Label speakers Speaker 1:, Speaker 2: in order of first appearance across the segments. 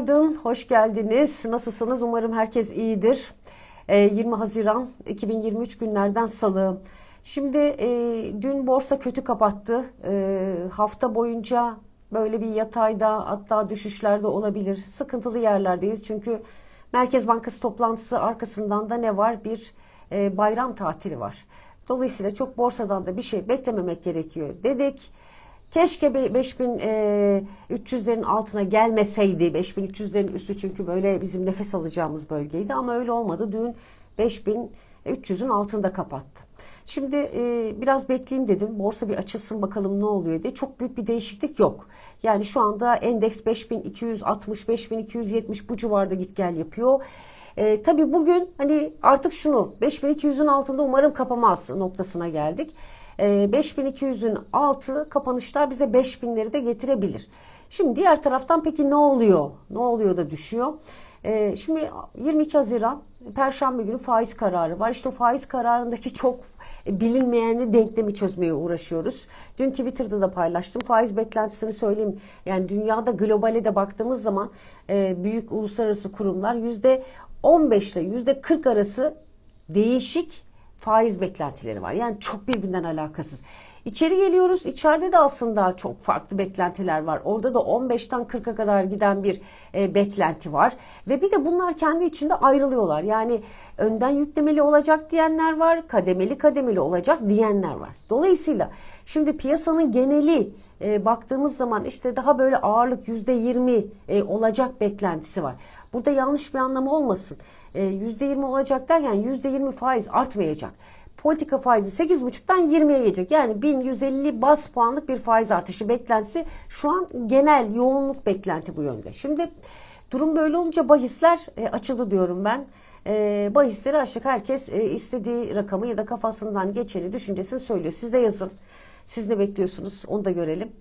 Speaker 1: Günaydın, hoş geldiniz. Nasılsınız? Umarım herkes iyidir. Ee, 20 Haziran 2023 günlerden salı. Şimdi e, dün borsa kötü kapattı. E, hafta boyunca böyle bir yatayda hatta düşüşlerde olabilir. Sıkıntılı yerlerdeyiz çünkü Merkez Bankası toplantısı arkasından da ne var? Bir e, bayram tatili var. Dolayısıyla çok borsadan da bir şey beklememek gerekiyor dedik. Keşke 5300'lerin altına gelmeseydi. 5300'lerin üstü çünkü böyle bizim nefes alacağımız bölgeydi ama öyle olmadı. Dün 5300'ün altında kapattı. Şimdi e, biraz bekleyeyim dedim. Borsa bir açılsın bakalım ne oluyor diye. Çok büyük bir değişiklik yok. Yani şu anda endeks 5260 5270 bu civarda git gel yapıyor. E, tabii bugün hani artık şunu 5200'ün altında umarım kapamaz noktasına geldik. E, 5200'ün altı kapanışlar bize 5000'leri de getirebilir. Şimdi diğer taraftan peki ne oluyor? Ne oluyor da düşüyor? E, şimdi 22 Haziran Perşembe günü faiz kararı var. İşte o faiz kararındaki çok bilinmeyenli denklemi çözmeye uğraşıyoruz. Dün Twitter'da da paylaştım. Faiz beklentisini söyleyeyim. Yani dünyada globale de baktığımız zaman e, büyük uluslararası kurumlar yüzde 15 ile yüzde 40 arası değişik faiz beklentileri var. Yani çok birbirinden alakasız. İçeri geliyoruz. İçeride de aslında çok farklı beklentiler var. Orada da 15'ten 40'a kadar giden bir e, beklenti var. Ve bir de bunlar kendi içinde ayrılıyorlar. Yani önden yüklemeli olacak diyenler var, kademeli kademeli olacak diyenler var. Dolayısıyla şimdi piyasanın geneli e, baktığımız zaman işte daha böyle ağırlık %20 e, olacak beklentisi var. Burada yanlış bir anlamı olmasın. E, %20 olacak derken %20 faiz artmayacak politika faizi 8,5'tan 20'ye gelecek. Yani 1150 bas puanlık bir faiz artışı beklentisi şu an genel yoğunluk beklenti bu yönde. Şimdi durum böyle olunca bahisler e, açıldı diyorum ben. E, bahisleri açtık. Herkes e, istediği rakamı ya da kafasından geçeni düşüncesini söylüyor. Siz de yazın. Siz ne bekliyorsunuz onu da görelim.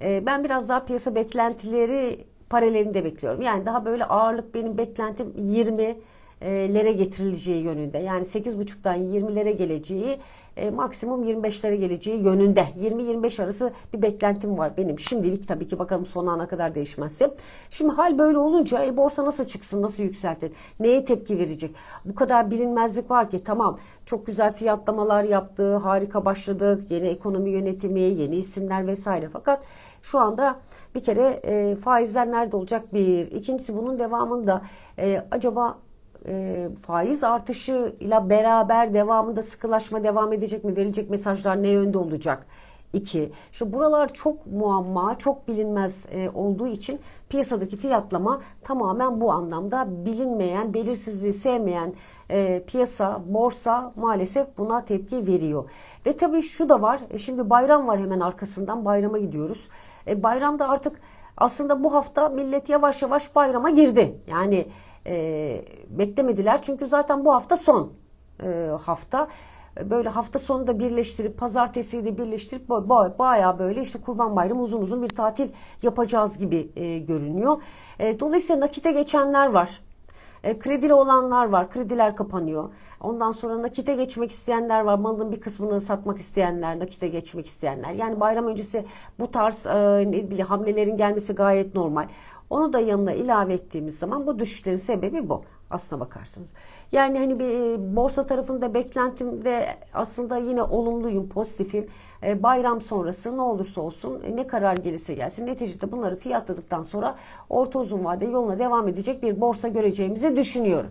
Speaker 1: E, ben biraz daha piyasa beklentileri paralelinde bekliyorum. Yani daha böyle ağırlık benim beklentim 20 lere getirileceği yönünde. Yani 8,5'dan 20'lere geleceği e, maksimum 25'lere geleceği yönünde. 20-25 arası bir beklentim var benim. Şimdilik tabii ki bakalım son ana kadar değişmezse. Şimdi hal böyle olunca e, borsa nasıl çıksın, nasıl yükseltin, neye tepki verecek? Bu kadar bilinmezlik var ki tamam çok güzel fiyatlamalar yaptı, harika başladık, yeni ekonomi yönetimi, yeni isimler vesaire. Fakat şu anda bir kere e, faizler nerede olacak bir. İkincisi bunun devamında e, acaba e, faiz artışıyla beraber devamında sıkılaşma devam edecek mi? Verilecek mesajlar ne yönde olacak? İki, şu buralar çok muamma, çok bilinmez e, olduğu için piyasadaki fiyatlama tamamen bu anlamda bilinmeyen, belirsizliği sevmeyen e, piyasa, borsa maalesef buna tepki veriyor. Ve tabii şu da var, e, şimdi bayram var hemen arkasından, bayrama gidiyoruz. E, bayramda artık aslında bu hafta millet yavaş yavaş bayrama girdi. Yani e, beklemediler. Çünkü zaten bu hafta son e, hafta. Böyle hafta sonu da birleştirip pazartesiyi de birleştirip baya böyle işte kurban bayramı uzun uzun bir tatil yapacağız gibi e, görünüyor. E, dolayısıyla nakite geçenler var. E, kredili olanlar var. Krediler kapanıyor. Ondan sonra nakite geçmek isteyenler var. Malının bir kısmını satmak isteyenler, nakite geçmek isteyenler. Yani bayram öncesi bu tarz e, hamlelerin gelmesi gayet normal. Onu da yanına ilave ettiğimiz zaman bu düşüşlerin sebebi bu aslına bakarsınız. Yani hani bir e, borsa tarafında beklentimde aslında yine olumluyum, pozitifim. E, bayram sonrası ne olursa olsun e, ne karar gelirse gelsin neticede bunları fiyatladıktan sonra orta uzun vade yoluna devam edecek bir borsa göreceğimizi düşünüyorum.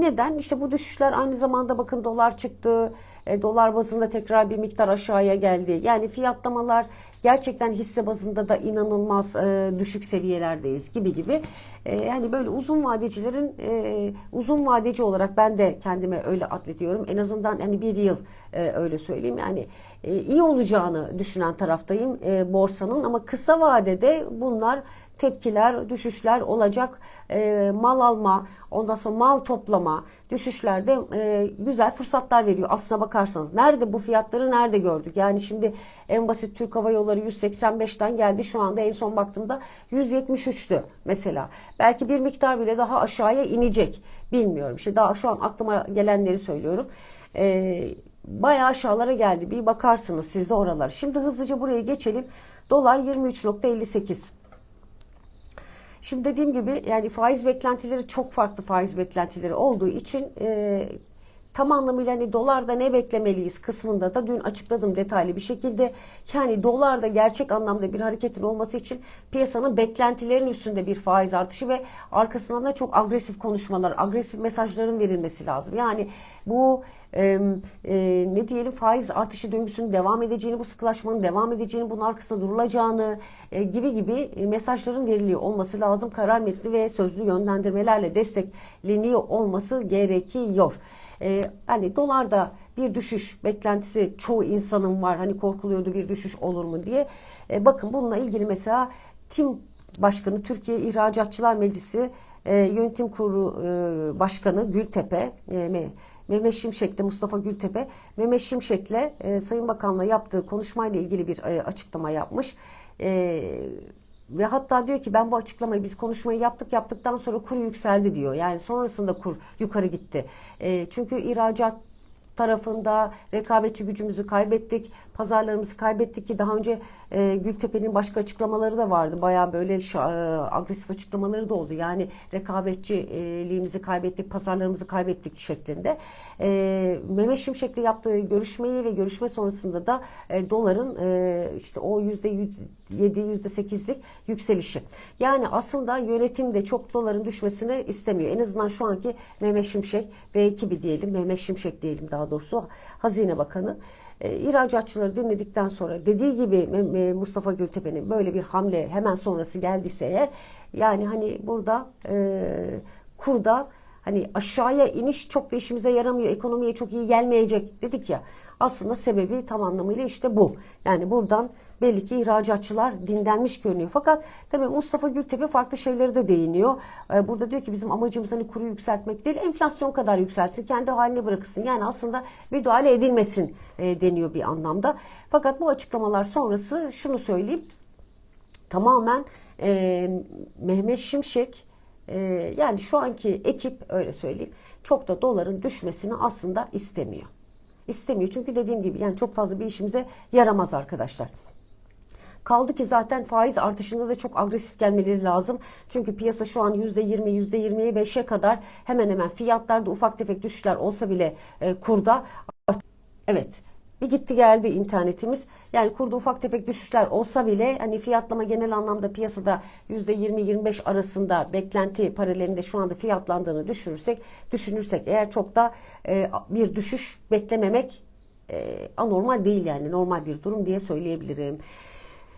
Speaker 1: Neden? İşte bu düşüşler aynı zamanda bakın dolar çıktı. dolar bazında tekrar bir miktar aşağıya geldi. Yani fiyatlamalar gerçekten hisse bazında da inanılmaz e, düşük seviyelerdeyiz gibi gibi. E, yani böyle uzun vadecilerin e, uzun vadeci olarak ben de kendime öyle atletiyorum. En azından hani bir yıl e, öyle söyleyeyim. Yani e, iyi olacağını düşünen taraftayım e, borsanın ama kısa vadede bunlar tepkiler, düşüşler olacak. E, mal alma, ondan sonra mal toplama, düşüşlerde e, güzel fırsatlar veriyor. Aslına bakarsanız nerede bu fiyatları nerede gördük? Yani şimdi en basit Türk Hava Yolları 185'ten geldi. Şu anda en son baktığımda 173'tü mesela. Belki bir miktar bile daha aşağıya inecek. Bilmiyorum. İşte daha şu an aklıma gelenleri söylüyorum. Eee bayağı aşağılara geldi. Bir bakarsınız siz de oralar. Şimdi hızlıca buraya geçelim. Dolar 23.58. Şimdi dediğim gibi yani faiz beklentileri çok farklı faiz beklentileri olduğu için e, tam anlamıyla hani dolarda ne beklemeliyiz kısmında da dün açıkladım detaylı bir şekilde. Yani dolarda gerçek anlamda bir hareketin olması için piyasanın beklentilerinin üstünde bir faiz artışı ve arkasından da çok agresif konuşmalar, agresif mesajların verilmesi lazım. Yani bu e, e, ne diyelim faiz artışı döngüsünün devam edeceğini, bu sıkılaşmanın devam edeceğini, bunun arkasında durulacağını e, gibi gibi e, mesajların veriliyor olması lazım. Karar metni ve sözlü yönlendirmelerle destekleniyor olması gerekiyor. Ee, hani dolarda bir düşüş beklentisi çoğu insanın var. Hani korkuluyordu bir düşüş olur mu diye. Ee, bakın bununla ilgili mesela TİM Başkanı Türkiye İhracatçılar Meclisi e, Yönetim Kurulu e, Başkanı Gültepe e, Mehmet Şimşek'le Mustafa Gültepe Mehmet Şimşek'le e, Sayın Bakan'la yaptığı konuşmayla ilgili bir e, açıklama yapmış. E, ve hatta diyor ki ben bu açıklamayı biz konuşmayı yaptık yaptıktan sonra kur yükseldi diyor. Yani sonrasında kur yukarı gitti. E, çünkü ihracat tarafında rekabetçi gücümüzü kaybettik, pazarlarımızı kaybettik ki daha önce e, Gültepe'nin başka açıklamaları da vardı. Bayağı böyle e, agresif açıklamaları da oldu. Yani rekabetçiliğimizi kaybettik, pazarlarımızı kaybettik şeklinde. E, Mehmet Şimşek'le yaptığı görüşmeyi ve görüşme sonrasında da e, doların e, işte o yüzde yedi, yüzde sekizlik yükselişi. Yani aslında yönetim de çok doların düşmesini istemiyor. En azından şu anki Mehmet Şimşek ve ekibi diyelim, Mehmet Şimşek diyelim daha doğrusu Hazine Bakanı. E, ihracatçıları dinledikten sonra dediği gibi Mustafa Gültepe'nin böyle bir hamle hemen sonrası geldiyse eğer yani hani burada e, kurda hani aşağıya iniş çok da işimize yaramıyor ekonomiye çok iyi gelmeyecek dedik ya aslında sebebi tam anlamıyla işte bu. Yani buradan belli ki ihracatçılar dinlenmiş görünüyor. Fakat tabii Mustafa Gültepe farklı şeyleri de değiniyor. Ee, burada diyor ki bizim amacımız hani kuru yükseltmek değil enflasyon kadar yükselsin kendi haline bırakılsın. Yani aslında müdahale edilmesin e, deniyor bir anlamda. Fakat bu açıklamalar sonrası şunu söyleyeyim. Tamamen e, Mehmet Şimşek e, yani şu anki ekip öyle söyleyeyim çok da doların düşmesini aslında istemiyor istemiyor. Çünkü dediğim gibi yani çok fazla bir işimize yaramaz arkadaşlar. Kaldı ki zaten faiz artışında da çok agresif gelmeleri lazım. Çünkü piyasa şu an %20, %25'e kadar hemen hemen fiyatlarda ufak tefek düşüşler olsa bile e, kurda. Evet bir gitti geldi internetimiz. Yani kurda ufak tefek düşüşler olsa bile hani fiyatlama genel anlamda piyasada %20-25 arasında beklenti paralelinde şu anda fiyatlandığını düşürürsek, düşünürsek eğer çok da e, bir düşüş beklememek e, anormal değil yani normal bir durum diye söyleyebilirim.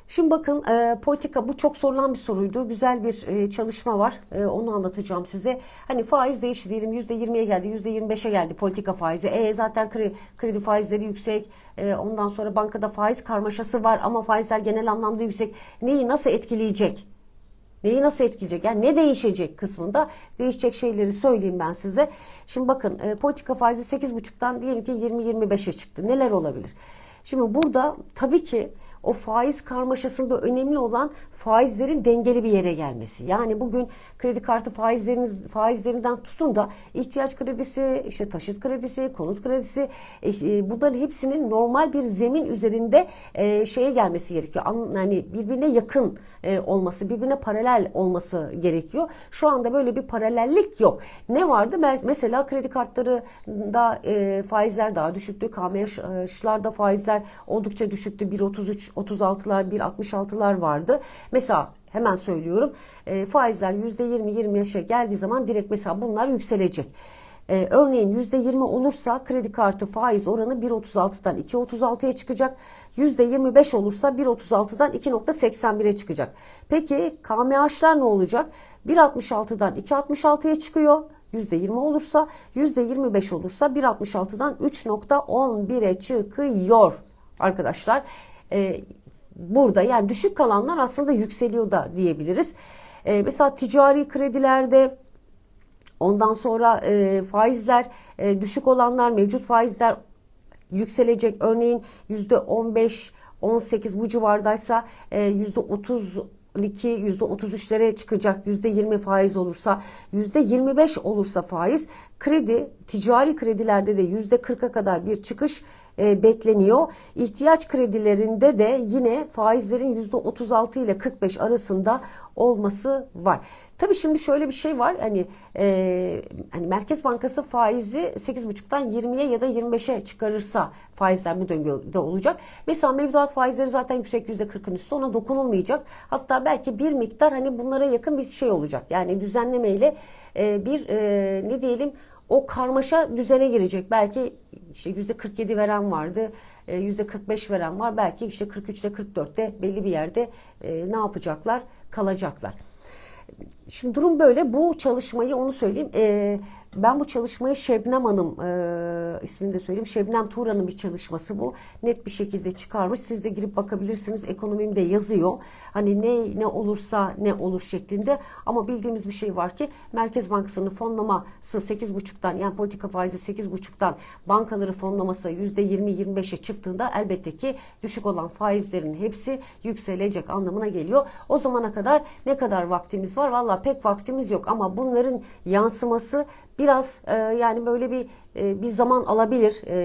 Speaker 1: Şimdi bakın e, politika bu çok sorulan bir soruydu. Güzel bir e, çalışma var. E, onu anlatacağım size. Hani faiz değişti diyelim %20'ye geldi, %25'e geldi politika faizi. E zaten kredi, kredi faizleri yüksek. E, ondan sonra bankada faiz karmaşası var ama faizler genel anlamda yüksek. Neyi nasıl etkileyecek? Neyi nasıl etkileyecek? Yani ne değişecek kısmında değişecek şeyleri söyleyeyim ben size. Şimdi bakın e, politika faizi 8,5'tan diyelim ki 20-25'e çıktı. Neler olabilir? Şimdi burada tabii ki o faiz karmaşasında önemli olan faizlerin dengeli bir yere gelmesi. Yani bugün kredi kartı faizleriniz faizlerinden tutun da ihtiyaç kredisi, işte taşıt kredisi, konut kredisi e, e, bunların hepsinin normal bir zemin üzerinde e, şeye gelmesi gerekiyor. Yani birbirine yakın e, olması, birbirine paralel olması gerekiyor. Şu anda böyle bir paralellik yok. Ne vardı? Mesela kredi kartları da e, faizler daha düşüktü. KMH'larda faizler oldukça düşüktü. 1.33 36'lar, 1.66'lar vardı. Mesela hemen söylüyorum e, faizler %20-25'e geldiği zaman direkt mesela bunlar yükselecek. Ee, örneğin %20 olursa kredi kartı faiz oranı 1.36'dan 2.36'ya çıkacak. %25 olursa 1.36'dan 2.81'e çıkacak. Peki KMH'lar ne olacak? 1.66'dan 2.66'ya çıkıyor. %20 olursa %25 olursa 1.66'dan 3.11'e çıkıyor arkadaşlar. Ee, burada yani düşük kalanlar aslında yükseliyor da diyebiliriz. Ee, mesela ticari kredilerde ondan sonra e, faizler e, düşük olanlar mevcut faizler yükselecek. Örneğin %15 18 bu civardaysa e, %30 %33'lere çıkacak %20 faiz olursa %25 olursa faiz kredi, ticari kredilerde de yüzde 40'a kadar bir çıkış e, bekleniyor. İhtiyaç kredilerinde de yine faizlerin yüzde 36 ile 45 arasında olması var. Tabii şimdi şöyle bir şey var. Hani e, hani Merkez Bankası faizi 8,5'tan 20'ye ya da 25'e çıkarırsa faizler bu döngüde olacak. Mesela mevduat faizleri zaten yüksek %40'ın üstü ona dokunulmayacak. Hatta belki bir miktar hani bunlara yakın bir şey olacak. Yani düzenlemeyle e, bir e, ne diyelim o karmaşa düzene girecek. Belki işte %47 veren vardı, e, %45 veren var. Belki işte 43'te 44'te belli bir yerde e, ne yapacaklar? Kalacaklar. Şimdi durum böyle. Bu çalışmayı onu söyleyeyim. E, ben bu çalışmayı Şebnem Hanım e, ismini de söyleyeyim. Şebnem Tuğra'nın bir çalışması bu. Net bir şekilde çıkarmış. Siz de girip bakabilirsiniz. Ekonomimde yazıyor. Hani ne ne olursa ne olur şeklinde. Ama bildiğimiz bir şey var ki Merkez Bankası'nın fonlaması 8,5'tan yani politika faizi 8,5'tan bankaları fonlaması %20-25'e çıktığında elbette ki düşük olan faizlerin hepsi yükselecek anlamına geliyor. O zamana kadar ne kadar vaktimiz var? Valla pek vaktimiz yok ama bunların yansıması biraz e, yani böyle bir e, bir zaman alabilir. E,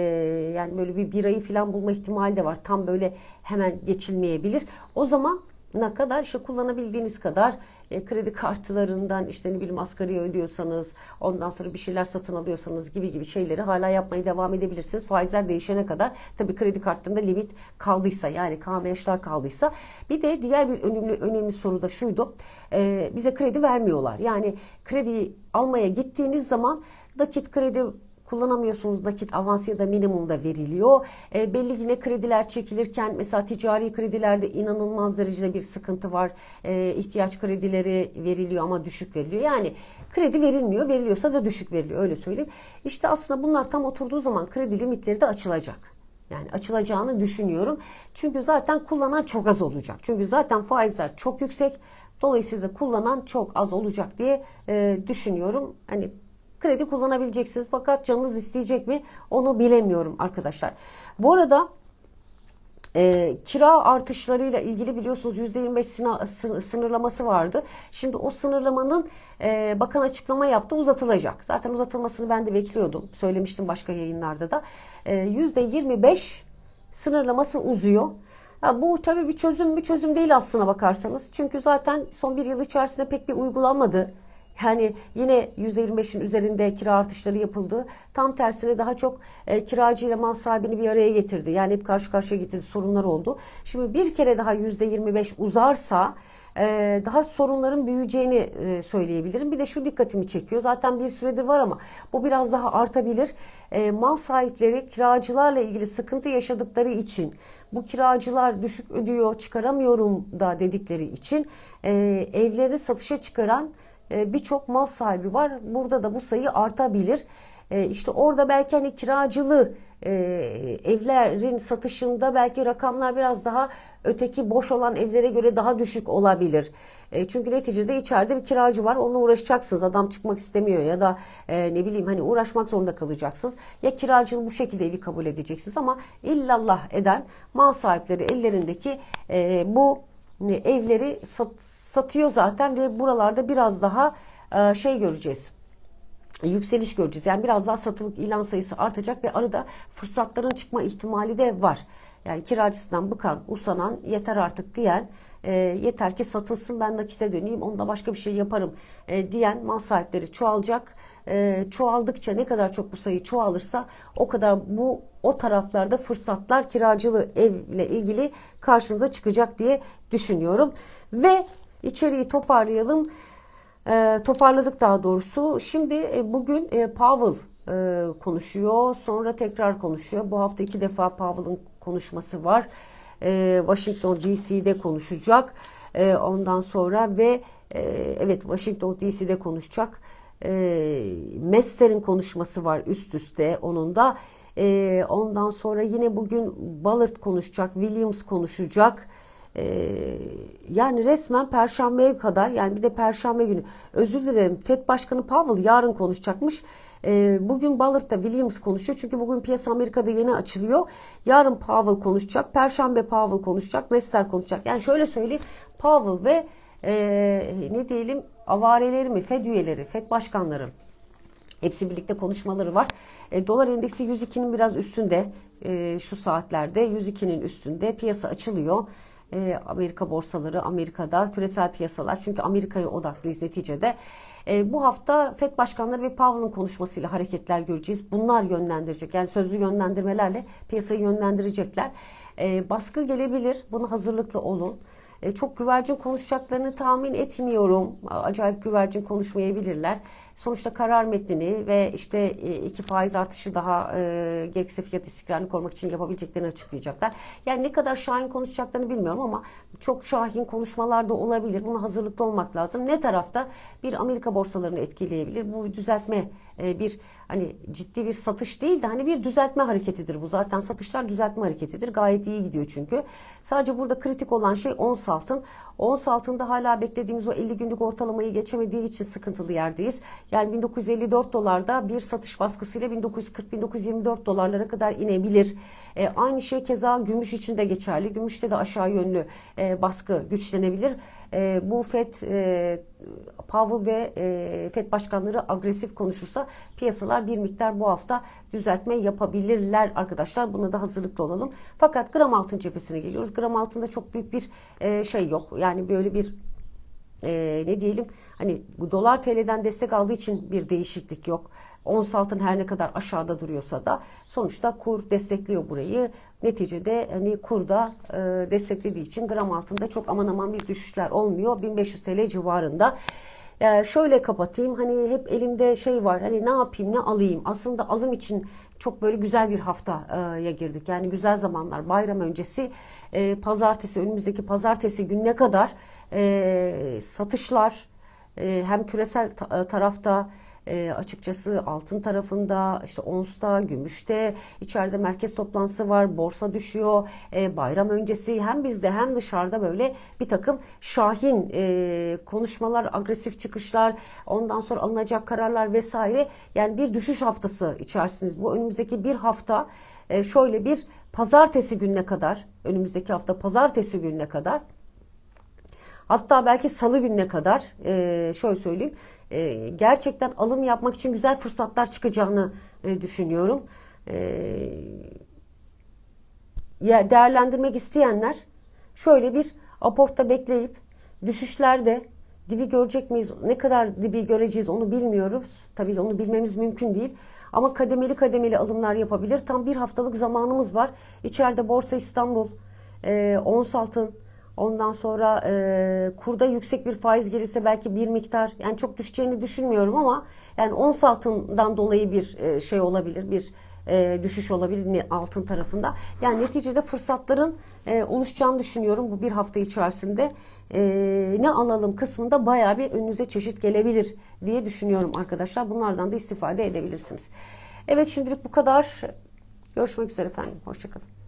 Speaker 1: yani böyle bir bir ayı falan bulma ihtimali de var. Tam böyle hemen geçilmeyebilir. O zaman ne kadar işte kullanabildiğiniz kadar e, kredi kartlarından işte ne bileyim asgari ödüyorsanız ondan sonra bir şeyler satın alıyorsanız gibi gibi şeyleri hala yapmaya devam edebilirsiniz. Faizler değişene kadar tabii kredi kartlarında limit kaldıysa yani KMH'ler kaldıysa bir de diğer bir önemli önemli soru da şuydu. E, bize kredi vermiyorlar. Yani krediyi almaya gittiğiniz zaman nakit kredi kullanamıyorsunuz nakit avans ya da minimumda veriliyor. E, belli yine krediler çekilirken mesela ticari kredilerde inanılmaz derecede bir sıkıntı var. E, ihtiyaç kredileri veriliyor ama düşük veriliyor. Yani kredi verilmiyor veriliyorsa da düşük veriliyor öyle söyleyeyim. İşte aslında bunlar tam oturduğu zaman kredi limitleri de açılacak. Yani açılacağını düşünüyorum. Çünkü zaten kullanan çok az olacak. Çünkü zaten faizler çok yüksek. Dolayısıyla kullanan çok az olacak diye e, düşünüyorum. Hani kredi kullanabileceksiniz. Fakat canınız isteyecek mi onu bilemiyorum arkadaşlar. Bu arada e, kira artışlarıyla ilgili biliyorsunuz %25 sınırlaması vardı. Şimdi o sınırlamanın e, bakan açıklama yaptı uzatılacak. Zaten uzatılmasını ben de bekliyordum. Söylemiştim başka yayınlarda da. E, %25 sınırlaması uzuyor. Ha, bu tabii bir çözüm bir çözüm değil aslına bakarsanız. Çünkü zaten son bir yıl içerisinde pek bir uygulanmadı. Yani yine %25'in üzerinde kira artışları yapıldı. Tam tersine daha çok e, kiracı ile mal sahibini bir araya getirdi. Yani hep karşı karşıya getirdi sorunlar oldu. Şimdi bir kere daha %25 uzarsa e, daha sorunların büyüyeceğini e, söyleyebilirim. Bir de şu dikkatimi çekiyor. Zaten bir süredir var ama bu biraz daha artabilir. E, mal sahipleri kiracılarla ilgili sıkıntı yaşadıkları için bu kiracılar düşük ödüyor çıkaramıyorum da dedikleri için evleri satışa çıkaran e, birçok mal sahibi var. Burada da bu sayı artabilir. E, işte orada belki hani kiracılı e, evlerin satışında belki rakamlar biraz daha öteki boş olan evlere göre daha düşük olabilir. çünkü neticede içeride bir kiracı var. Onunla uğraşacaksınız. Adam çıkmak istemiyor ya da ne bileyim hani uğraşmak zorunda kalacaksınız. Ya kiracılı bu şekilde evi kabul edeceksiniz ama illallah eden mal sahipleri ellerindeki bu evleri sat, satıyor zaten ve buralarda biraz daha e, şey göreceğiz yükseliş göreceğiz. Yani biraz daha satılık ilan sayısı artacak ve arada fırsatların çıkma ihtimali de var. Yani kiracısından bıkan, usanan, yeter artık diyen, e, yeter ki satılsın ben nakite döneyim, onda başka bir şey yaparım e, diyen mal sahipleri çoğalacak. E, çoğaldıkça ne kadar çok bu sayı çoğalırsa o kadar bu o taraflarda fırsatlar kiracılı evle ilgili karşınıza çıkacak diye düşünüyorum. Ve içeriği toparlayalım. E, toparladık daha doğrusu. Şimdi e, bugün e, Powell e, konuşuyor. Sonra tekrar konuşuyor. Bu hafta iki defa Powell'ın konuşması var. E, Washington DC'de konuşacak. E, ondan sonra ve e, evet Washington DC'de konuşacak. E, Mester'in konuşması var üst üste onun da. Ondan sonra yine bugün Ballard konuşacak, Williams konuşacak. Yani resmen Perşembeye kadar yani bir de Perşembe günü özür dilerim FED Başkanı Powell yarın konuşacakmış. E, bugün Ballard'da Williams konuşuyor çünkü bugün piyasa Amerika'da yeni açılıyor. Yarın Powell konuşacak, Perşembe Powell konuşacak, Mester konuşacak. Yani şöyle söyleyeyim Powell ve e, ne diyelim avareleri mi, FED üyeleri, FED başkanları Hepsi birlikte konuşmaları var. E, dolar endeksi 102'nin biraz üstünde e, şu saatlerde 102'nin üstünde piyasa açılıyor. E, Amerika borsaları, Amerika'da küresel piyasalar çünkü Amerika'ya odaklıyız neticede. E, bu hafta FED başkanları ve Powell'ın konuşmasıyla hareketler göreceğiz. Bunlar yönlendirecek. Yani sözlü yönlendirmelerle piyasayı yönlendirecekler. E, baskı gelebilir. Buna hazırlıklı olun. E, çok güvercin konuşacaklarını tahmin etmiyorum. Acayip güvercin konuşmayabilirler. Sonuçta karar metnini ve işte e, iki faiz artışı daha e, gerekirse fiyat istikrarını korumak için yapabileceklerini açıklayacaklar. Yani ne kadar şahin konuşacaklarını bilmiyorum ama çok şahin konuşmalar da olabilir. Buna hazırlıklı olmak lazım. Ne tarafta bir Amerika borsalarını etkileyebilir. Bu düzeltme e, bir hani ciddi bir satış değil de hani bir düzeltme hareketidir bu. Zaten satışlar düzeltme hareketidir. Gayet iyi gidiyor çünkü. Sadece burada kritik olan şey ons altın. Ons altında hala beklediğimiz o 50 günlük ortalamayı geçemediği için sıkıntılı yerdeyiz. Yani 1954 dolarda bir satış baskısıyla 1940-1924 dolarlara kadar inebilir. E, aynı şey keza gümüş için de geçerli. Gümüşte de aşağı yönlü e, baskı güçlenebilir. E, bu FED e, Powell ve e, FED başkanları agresif konuşursa piyasalar bir miktar bu hafta düzeltme yapabilirler arkadaşlar. Buna da hazırlıklı olalım. Fakat gram altın cephesine geliyoruz. Gram altında çok büyük bir e, şey yok. Yani böyle bir e, ne diyelim hani dolar TL'den destek aldığı için bir değişiklik yok. Ons altın her ne kadar aşağıda duruyorsa da sonuçta kur destekliyor burayı. Neticede hani kurda e, desteklediği için gram altında çok aman aman bir düşüşler olmuyor. 1500 TL civarında. Ee, şöyle kapatayım hani hep elimde şey var hani ne yapayım ne alayım aslında alım için çok böyle güzel bir haftaya girdik. Yani güzel zamanlar. Bayram öncesi e, pazartesi önümüzdeki pazartesi gününe kadar e, satışlar e, hem küresel ta- tarafta e, açıkçası altın tarafında işte onsta, gümüşte içeride merkez toplantısı var, borsa düşüyor. E, bayram öncesi hem bizde hem dışarıda böyle bir takım şahin e, konuşmalar, agresif çıkışlar, ondan sonra alınacak kararlar vesaire. Yani bir düşüş haftası içerisiniz. Bu önümüzdeki bir hafta e, şöyle bir pazartesi gününe kadar, önümüzdeki hafta pazartesi gününe kadar Hatta belki salı gününe kadar e, şöyle söyleyeyim e, gerçekten alım yapmak için güzel fırsatlar çıkacağını e, düşünüyorum. E, değerlendirmek isteyenler şöyle bir aportta bekleyip düşüşlerde dibi görecek miyiz? Ne kadar dibi göreceğiz onu bilmiyoruz. Tabii onu bilmemiz mümkün değil. Ama kademeli kademeli alımlar yapabilir. Tam bir haftalık zamanımız var. İçeride Borsa İstanbul, e, ons altın, Ondan sonra e, kurda yüksek bir faiz gelirse belki bir miktar yani çok düşeceğini düşünmüyorum ama yani ons altından dolayı bir e, şey olabilir bir e, düşüş olabilir altın tarafında. Yani neticede fırsatların e, oluşacağını düşünüyorum bu bir hafta içerisinde. E, ne alalım kısmında baya bir önünüze çeşit gelebilir diye düşünüyorum arkadaşlar. Bunlardan da istifade edebilirsiniz. Evet şimdilik bu kadar. Görüşmek üzere efendim. Hoşçakalın.